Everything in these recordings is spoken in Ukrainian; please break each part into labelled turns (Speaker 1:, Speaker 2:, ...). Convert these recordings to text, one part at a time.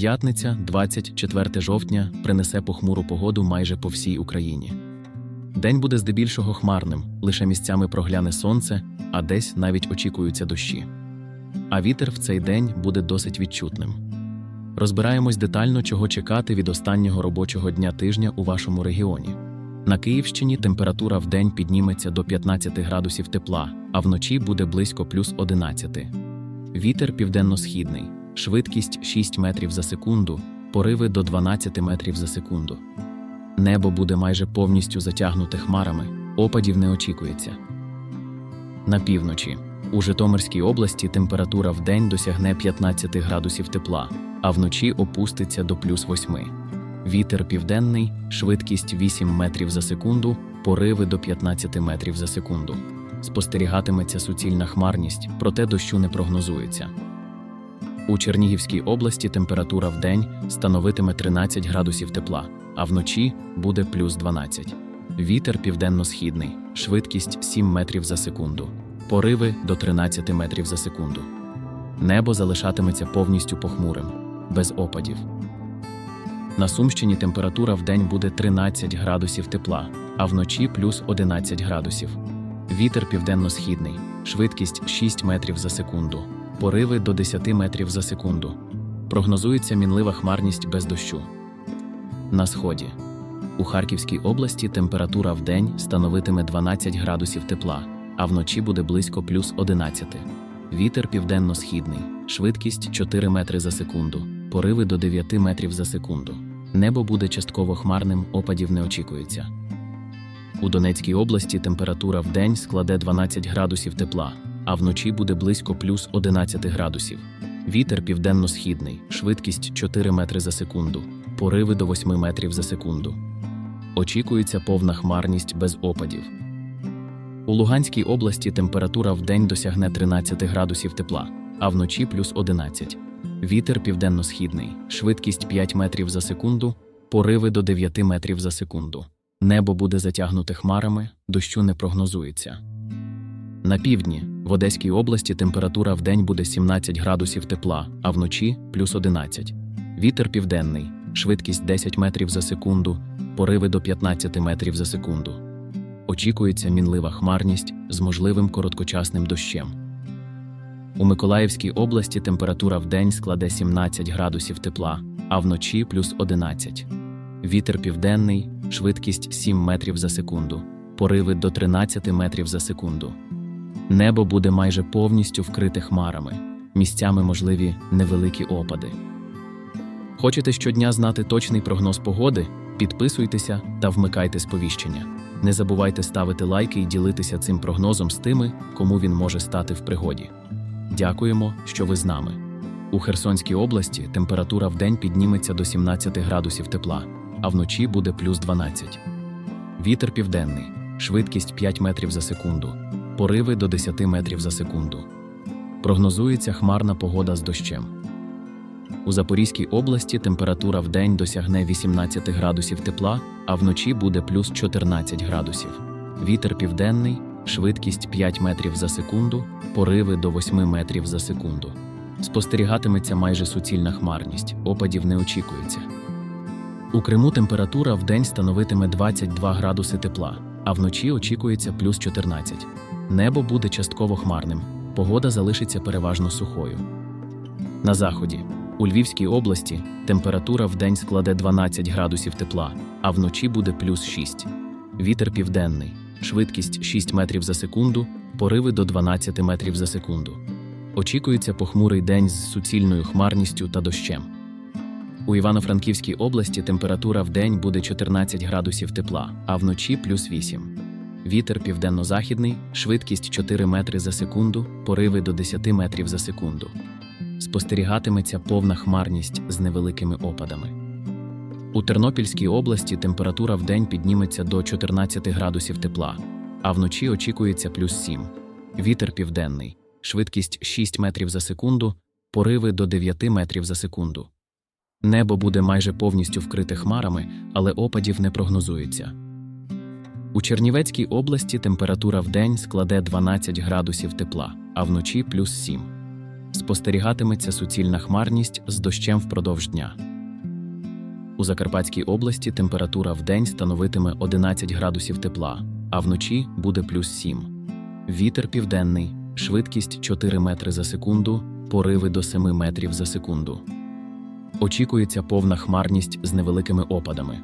Speaker 1: П'ятниця, 24 жовтня, принесе похмуру погоду майже по всій Україні. День буде здебільшого хмарним, лише місцями прогляне сонце, а десь навіть очікуються дощі. А вітер в цей день буде досить відчутним. Розбираємось детально, чого чекати від останнього робочого дня тижня у вашому регіоні. На Київщині температура в день підніметься до 15 градусів тепла, а вночі буде близько плюс 11. Вітер південно-східний, швидкість 6 метрів за секунду, пориви до 12 метрів за секунду. Небо буде майже повністю затягнуте хмарами, опадів не очікується. На півночі. У Житомирській області температура в день досягне 15 градусів тепла, а вночі опуститься до плюс 8. Вітер південний, швидкість 8 метрів за секунду, пориви до 15 метрів за секунду. Спостерігатиметься суцільна хмарність, проте дощу не прогнозується. У Чернігівській області температура в день становитиме 13 градусів тепла, а вночі буде плюс 12. Вітер південно-східний, швидкість 7 метрів за секунду, пориви до 13 метрів за секунду. Небо залишатиметься повністю похмурим, без опадів. На Сумщині температура в день буде 13 градусів тепла, а вночі плюс 11 градусів. Вітер південно-східний, швидкість 6 метрів за секунду, пориви до 10 метрів за секунду. Прогнозується мінлива хмарність без дощу. На сході. У Харківській області температура в день становитиме 12 градусів тепла, а вночі буде близько плюс 11. Вітер південно-східний, швидкість 4 метри за секунду, пориви до 9 метрів за секунду. Небо буде частково хмарним, опадів не очікується. У Донецькій області температура в день складе 12 градусів тепла, а вночі буде близько плюс 11 градусів. Вітер південно-східний, швидкість 4 метри за секунду, пориви до 8 метрів за секунду. Очікується повна хмарність без опадів. У Луганській області температура в досягне 13 градусів тепла, а вночі плюс 11. Вітер південно-східний, швидкість 5 метрів за секунду, пориви до 9 метрів за секунду. Небо буде затягнуте хмарами, дощу не прогнозується. На півдні в Одеській області температура в день буде 17 градусів тепла, а вночі плюс 11. Вітер південний, швидкість 10 метрів за секунду, пориви до 15 метрів за секунду. Очікується мінлива хмарність з можливим короткочасним дощем. У Миколаївській області температура в день складе 17 градусів тепла, а вночі плюс 11. Вітер південний, швидкість 7 метрів за секунду, пориви до 13 метрів за секунду. Небо буде майже повністю вкрите хмарами, місцями можливі невеликі опади. Хочете щодня знати точний прогноз погоди? Підписуйтеся та вмикайте сповіщення. Не забувайте ставити лайки і ділитися цим прогнозом з тими, кому він може стати в пригоді. Дякуємо, що ви з нами. У Херсонській області температура в день підніметься до 17 градусів тепла, а вночі буде плюс 12. Вітер південний, швидкість 5 метрів за секунду, пориви до 10 метрів за секунду. Прогнозується хмарна погода з дощем. У Запорізькій області температура в день досягне 18 градусів тепла, а вночі буде плюс 14 градусів. Вітер південний, швидкість 5 метрів за секунду, пориви до 8 метрів за секунду. Спостерігатиметься майже суцільна хмарність, опадів не очікується. У Криму температура в день становитиме 22 градуси тепла, а вночі очікується плюс 14. Небо буде частково хмарним, погода залишиться переважно сухою. На заході. У Львівській області температура в день складе 12 градусів тепла, а вночі буде плюс 6. Вітер південний, швидкість 6 метрів за секунду, пориви до 12 метрів за секунду. Очікується похмурий день з суцільною хмарністю та дощем. У Івано-Франківській області температура в день буде 14 градусів тепла, а вночі плюс 8. Вітер південно-західний, швидкість 4 метри за секунду, пориви до 10 метрів за секунду. Спостерігатиметься повна хмарність з невеликими опадами. У Тернопільській області температура в день підніметься до 14 градусів тепла, а вночі очікується плюс 7. Вітер південний, швидкість 6 метрів за секунду, пориви до 9 метрів за секунду. Небо буде майже повністю вкрите хмарами, але опадів не прогнозується. У Чернівецькій області температура в день складе 12 градусів тепла, а вночі плюс 7. Спостерігатиметься суцільна хмарність з дощем впродовж дня. У Закарпатській області температура вдень становитиме 11 градусів тепла, а вночі буде плюс 7. Вітер південний, швидкість 4 метри за секунду, пориви до 7 метрів за секунду. Очікується повна хмарність з невеликими опадами.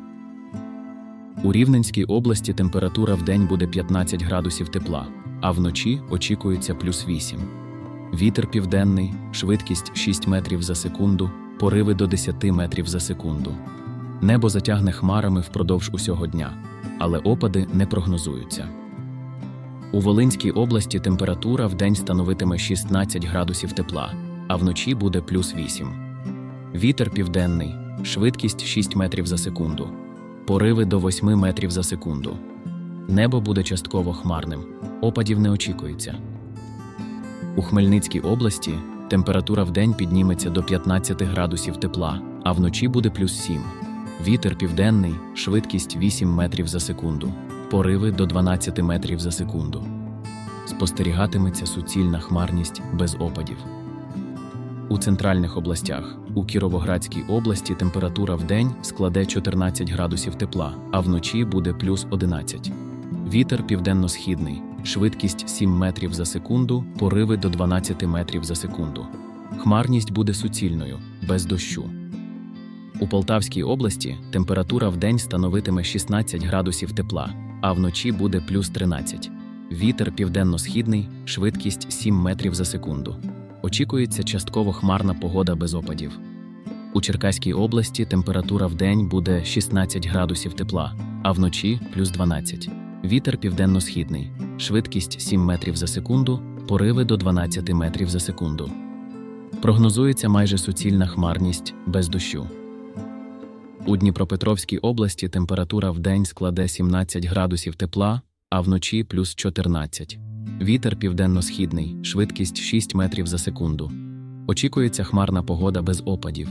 Speaker 1: У Рівненській області температура вдень буде 15 градусів тепла, а вночі очікується плюс 8. Вітер південний, швидкість 6 метрів за секунду, пориви до 10 метрів за секунду. Небо затягне хмарами впродовж усього дня, але опади не прогнозуються. У Волинській області температура вдень становитиме 16 градусів тепла, а вночі буде плюс 8. Вітер південний, швидкість 6 метрів за секунду, пориви до 8 метрів за секунду. Небо буде частково хмарним, опадів не очікується. У Хмельницькій області температура вдень підніметься до 15 градусів тепла, а вночі буде плюс 7. Вітер південний, швидкість 8 метрів за секунду, пориви до 12 метрів за секунду. Спостерігатиметься суцільна хмарність без опадів. У центральних областях у Кіровоградській області температура вдень складе 14 градусів тепла, а вночі буде плюс 11. Вітер південно-східний, швидкість 7 метрів за секунду, пориви до 12 метрів за секунду. Хмарність буде суцільною, без дощу. У Полтавській області температура вдень становитиме 16 градусів тепла, а вночі буде плюс 13. Вітер південно-східний, швидкість 7 метрів за секунду. Очікується частково хмарна погода без опадів. У Черкаській області температура вдень буде 16 градусів тепла, а вночі плюс 12. Вітер південно-східний, швидкість 7 метрів за секунду, пориви до 12 метрів за секунду. Прогнозується майже суцільна хмарність без дощу. У Дніпропетровській області температура вдень складе 17 градусів тепла, а вночі плюс 14. Вітер південно-східний, швидкість 6 метрів за секунду. Очікується хмарна погода без опадів.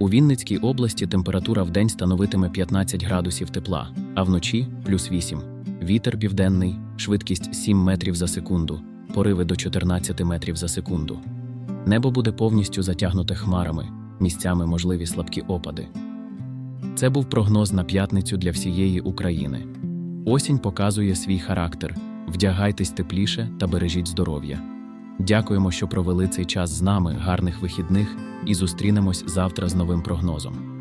Speaker 1: У Вінницькій області температура вдень становитиме 15 градусів тепла, а вночі плюс 8. Вітер південний, швидкість 7 метрів за секунду, пориви до 14 метрів за секунду. Небо буде повністю затягнуте хмарами, місцями можливі слабкі опади. Це був прогноз на п'ятницю для всієї України. Осінь показує свій характер. Вдягайтесь тепліше та бережіть здоров'я. Дякуємо, що провели цей час з нами, гарних вихідних, і зустрінемось завтра з новим прогнозом.